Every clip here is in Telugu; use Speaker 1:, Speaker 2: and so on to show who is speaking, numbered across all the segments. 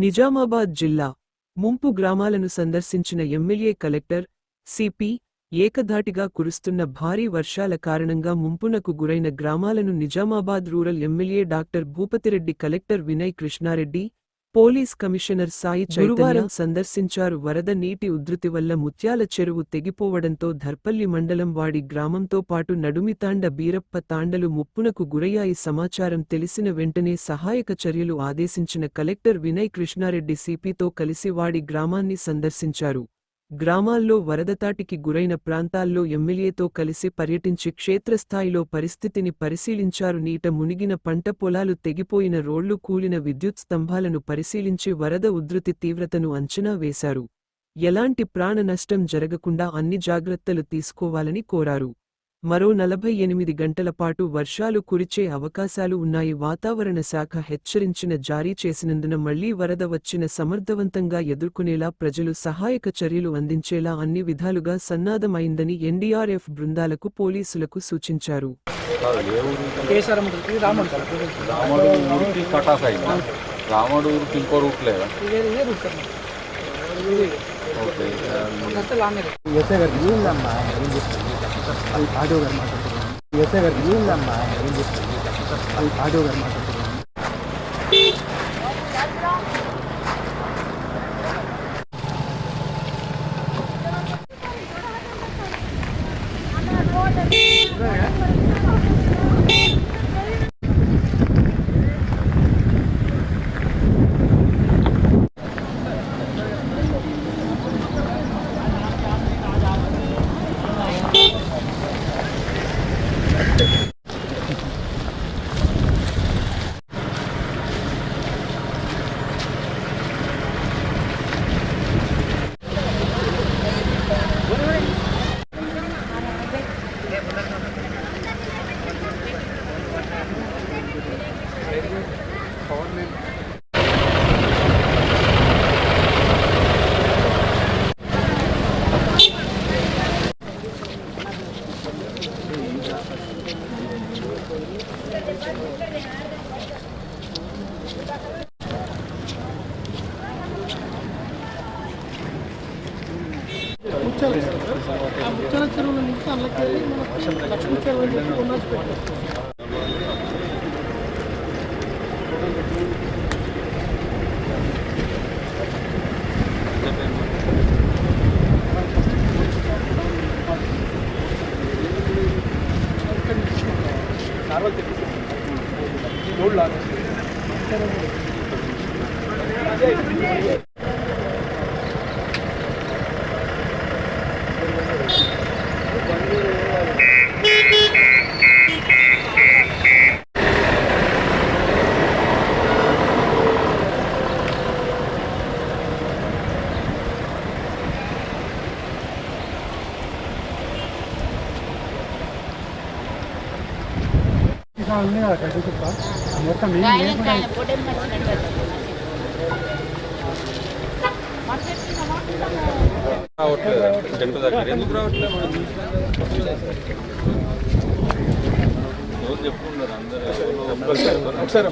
Speaker 1: నిజామాబాద్ జిల్లా ముంపు గ్రామాలను సందర్శించిన ఎమ్మెల్యే కలెక్టర్ సిపి ఏకధాటిగా కురుస్తున్న భారీ వర్షాల కారణంగా ముంపునకు గురైన గ్రామాలను Nizamabad rural MLA doctor Bhupathi Reddy collector Vinay Krishna Reddy police commissioner Sai గురువారం సందర్శించారు. వరద నీటి ఉధృతి వల్ల ముత్యాల చెరువు తెగిపోవడంతో ధర్పల్లి మండలం వాడి గ్రామంతో పాటు నడుమితాండ బీరప్ప తాండలు ముప్పునకు గురయ్యాయి. సమాచారం తెలిసిన వెంటనే సహాయక చర్యలు ఆదేశించిన కలెక్టర్ వినయ్ కృష్ణారెడ్డి సిపితో కలిసి వాడి గ్రామాన్ని సందర్శించారు. గ్రామాల్లో వరదతాటికి గురైన ప్రాంతాల్లో ఎమ్మెల్యేతో కలిసి పర్యటించి క్షేత్రస్థాయిలో పరిస్థితిని పరిశీలించారు. నీట మునిగిన పంట పొలాలు తెగిపోయిన రోళ్ళు కూలిన విద్యుత్ స్తంభాలను పరిశీలించి వరద ఉధృతి తీవ్రతను అంచనా వేశారు. ఎలాంటి ప్రాణ నష్టం జరగకుండా అన్ని జాగ్రత్తలు తీసుకోవాలని కోరారు. మరో నలభై ఎనిమిది గంటల పాటు వర్షాలు కురిచే అవకాశాలు ఉన్నాయి వాతావరణ శాఖ హెచ్చరించిన జారీ చేసినందున మళ్ళీ వరద వచ్చిన సమర్థవంతంగా ఎదుర్కొనేలా ప్రజలు సహాయక చర్యలు అందించేలా అన్ని విధాలుగా సన్నాధమైందని ఎన్డీఆర్ఎఫ్ బృందాలకు పోలీసులకు సూచించారు
Speaker 2: రాముడు
Speaker 3: ఊరికి ఇంకో రూట్ లేదా ఓకే
Speaker 2: అంతా
Speaker 4: ఆటో గారు మాట్లాడుతున్నాను ఎస్ఐ గారు ఏందమ్మా ఏం చెప్తుంది అది ఆటో గారు మాట్లాడుతున్నాను Yeah.
Speaker 2: ముచ్చాల ఆ ముచ్చాల చెరువుల నుంచి అందులోకి వెళ్ళి మన లక్ష్మీ చెరువు అని చెప్పి ఉన్నది పెట్టారు
Speaker 4: ఇంకా ఉంది కదా గడ్డి చుక్క మొత్తం ఏం
Speaker 3: చెప్పుకున్నారు అందరూ ఒకసారి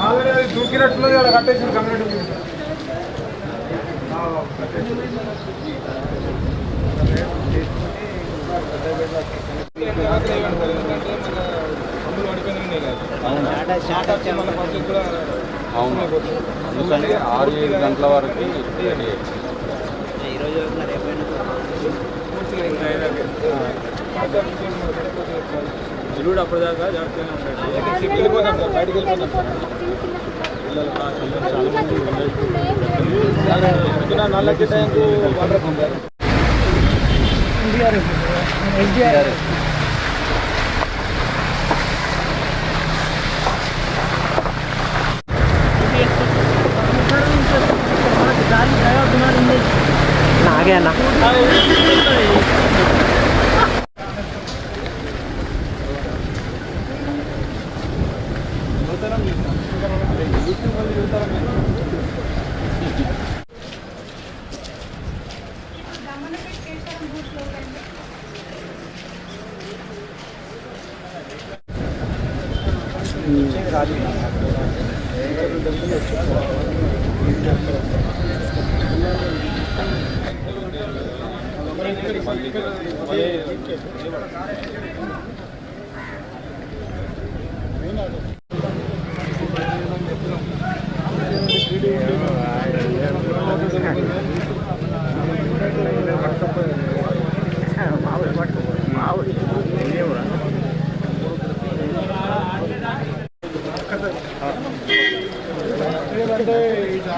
Speaker 4: ఆల్రెడీ అది దూకినట్లున్నది అక్కడ కట్టేసి కంప్లీట్
Speaker 3: అవును అందుకని ఆరు ఏడు గంటల వరకు రెడీ
Speaker 5: అప్పటిదాకా జాగ్రత్తగానే ఉంటాడు వెళ్ళిపోతాం సార్ బయటికి వెళ్ళిపోతాం नाला के टाइम को वाटर पंप है एस डी
Speaker 4: రాదు
Speaker 1: Thank you.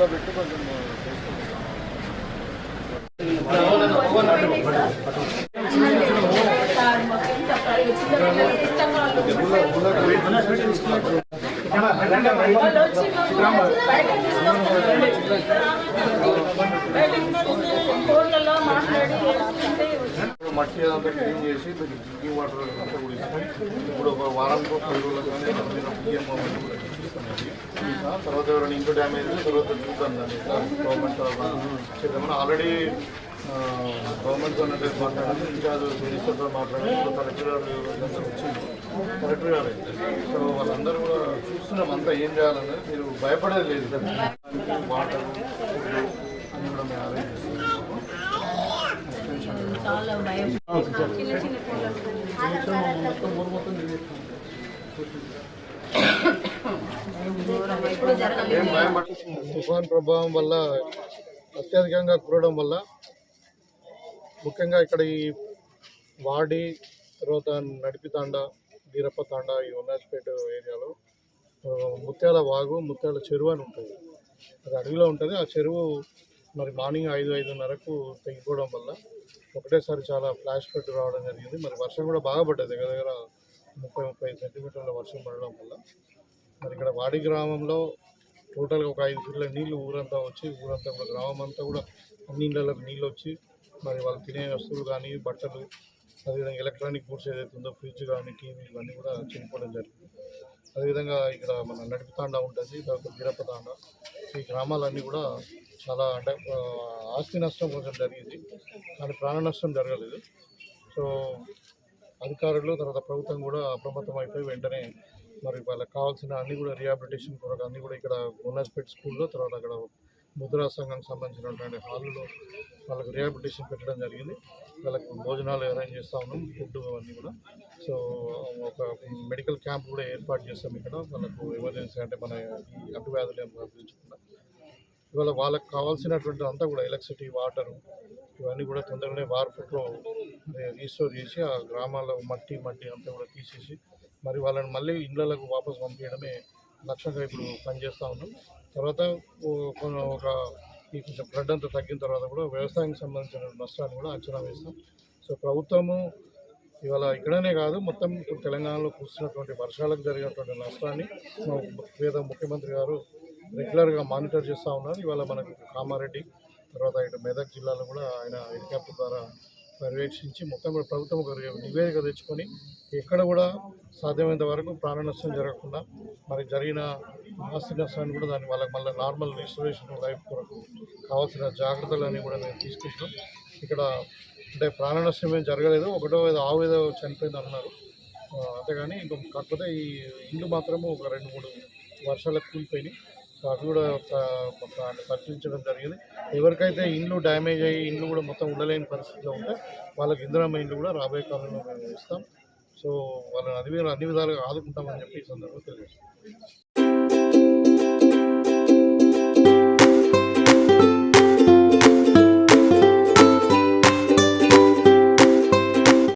Speaker 6: Bunlar bekle bakalım.
Speaker 7: మట్టి అంతా క్లీన్ చేసి డ్రింకింగ్ వాటర్ అంతా కూడా ఇప్పుడు ఒక వారానికి ఒక పది రోజులకు తర్వాత ఎవరైనా ఇంకో డ్యామేజ్ తర్వాత చూద్దాం దాన్ని గవర్నమెంట్ ఆల్రెడీ గవర్నమెంట్ మాట్లాడాలి ఇన్ఛార్జ్ మినిస్టర్తో మాట్లాడాలి కలెక్టర్ గారు వచ్చింది కలెక్టర్ గారు. సో వాళ్ళందరూ కూడా చూస్తున్నాం అంతా ఏం చేయాలన్నది మీరు భయపడేది లేదు వాటర్ అన్ని కూడా మేము అరేంజ్ చేస్తున్నాం. తుఫాన్ ప్రభావం వల్ల అత్యధికంగా కురవడం వల్ల ముఖ్యంగా ఇక్కడ ఈ వాడి తర్వాత నడిపితాండ వీరప్పతాండ ఈ ఉన్నాజ్పేట ఏరియాలో ముత్యాల వాగు ముత్యాల చెరువు అని ఉంటుంది. అది అడవిలో ఉంటుంది. ఆ చెరువు మరి మార్నింగ్ ఐదు ఐదున్నరకు తెగిపోవడం వల్ల ఒకటేసారి చాలా ఫ్లాష్ ఫ్లడ్ రావడం జరిగింది. మరి వర్షం కూడా బాగా పడ్డది. దగ్గర దగ్గర ముప్పై ముప్పై సెంటీమీటర్ల వర్షం పడడం వల్ల. మరి ఇక్కడ వాడి గ్రామంలో టోటల్గా ఒక ఐదు ఫీట్ల నీళ్ళు ఊరంతా వచ్చి ఊరంతా కూడా గ్రామం అంతా కూడా అన్ని ఇళ్ళకి నీళ్ళు వచ్చి మరి వాళ్ళు తినే వస్తువులు కానీ బట్టలు అదేవిధంగా ఎలక్ట్రానిక్ గూడ్స్ ఏదైతే ఉందో ఫ్రిడ్జ్ కానీ టీవీ ఇవన్నీ కూడా చనిపోవడం జరిగింది. అదేవిధంగా ఇక్కడ మన నడిపితాండ ఉంటుంది తర్వాత వీరప్పతాండ ఈ గ్రామాలన్నీ కూడా చాలా అంటే ఆస్తి నష్టం కొంచెం జరిగింది. కానీ ప్రాణ నష్టం జరగలేదు. సో అధికారులు తర్వాత ప్రభుత్వం కూడా అప్రమత్తం అయిపోయి వెంటనే మరి వాళ్ళకి కావాల్సిన అన్ని కూడా రిహాబిలిటేషన్ కొరకు అన్నీ కూడా ఇక్కడ గున్నాస్పేట్ స్కూల్లో తర్వాత అక్కడ ముద్రా సంఘానికి సంబంధించినటువంటి హాల్లో వాళ్ళకి రిహాబిలిటేషన్ పెట్టడం జరిగింది. వాళ్ళకి భోజనాలు అరేంజ్ చేస్తూ ఉన్నాం ఫుడ్ అవన్నీ కూడా. సో ఒక మెడికల్ క్యాంప్ కూడా ఏర్పాటు చేస్తాం ఇక్కడ. వాళ్ళకు ఎమర్జెన్సీ అంటే మన ఈ అంటువ్యాధులు ఏం గురించకుండా ఇవాళ వాళ్ళకి కావాల్సినటువంటి అంతా కూడా ఎలక్ట్రిసిటీ వాటరు ఇవన్నీ కూడా తొందరగానే వార్ ఫుట్లో రీస్టోర్ చేసి ఆ గ్రామాల్లో మట్టి మట్టి అంతా కూడా తీసేసి మరి వాళ్ళని మళ్ళీ ఇళ్ళకు వాపస్ పంపించడమే లక్ష్యంగా ఇప్పుడు పనిచేస్తూ ఉన్నాం. తర్వాత ఒక ఈ కొంచెం ఫ్లడ్ అంతా తగ్గిన తర్వాత కూడా వ్యవసాయానికి సంబంధించిన నష్టాన్ని కూడా అంచనా వేస్తాం. సో ప్రభుత్వము ఇవాళ ఇక్కడనే కాదు మొత్తం ఇప్పుడు తెలంగాణలో కూర్చున్నటువంటి వర్షాలకు జరిగినటువంటి నష్టాన్ని మా పేద ముఖ్యమంత్రి గారు రెగ్యులర్గా మానిటర్ చేస్తూ ఉన్నారు. ఇవాళ మనకు కామారెడ్డి తర్వాత ఇటు మెదక్ జిల్లాలో కూడా ఆయన హెలికాప్టర్ ద్వారా పర్యవేక్షించి మొత్తం కూడా ప్రభుత్వం ఒక నివేదిక తెచ్చుకొని ఎక్కడ కూడా సాధ్యమైనంత వరకు ప్రాణ నష్టం జరగకుండా మరి జరిగిన ఆస్తి నష్టాన్ని కూడా దాన్ని వాళ్ళకి మళ్ళీ నార్మల్ రిస్టరేషన్ లైఫ్ కొరకు కావాల్సిన జాగ్రత్తలన్నీ కూడా మేము తీసుకుంటున్నాం. ఇక్కడ అంటే ప్రాణ నష్టం ఏం జరగలేదు. ఒకటో ఏదో ఆవు ఏదో చనిపోయింది అన్నారు. అంతేగాని ఇంకా కాకపోతే ఈ ఇల్లు మాత్రము ఒక రెండు మూడు వర్షాలకు కూలిపోయినాయి. సో అవి కూడా ప- జరిగింది. ఎవరికైతే ఇండ్లు డ్యామేజ్ అయ్యి ఇండ్లు కూడా మొత్తం ఉండలేని పరిస్థితిలో ఉంటే వాళ్ళకి ఇందిరామ ఇండ్లు కూడా రాబోయే కాలంలో మేము ఇస్తాం. సో వాళ్ళని అన్ని అన్ని విధాలుగా ఆదుకుంటామని చెప్పి ఈ సందర్భంగా తెలియజేస్తాం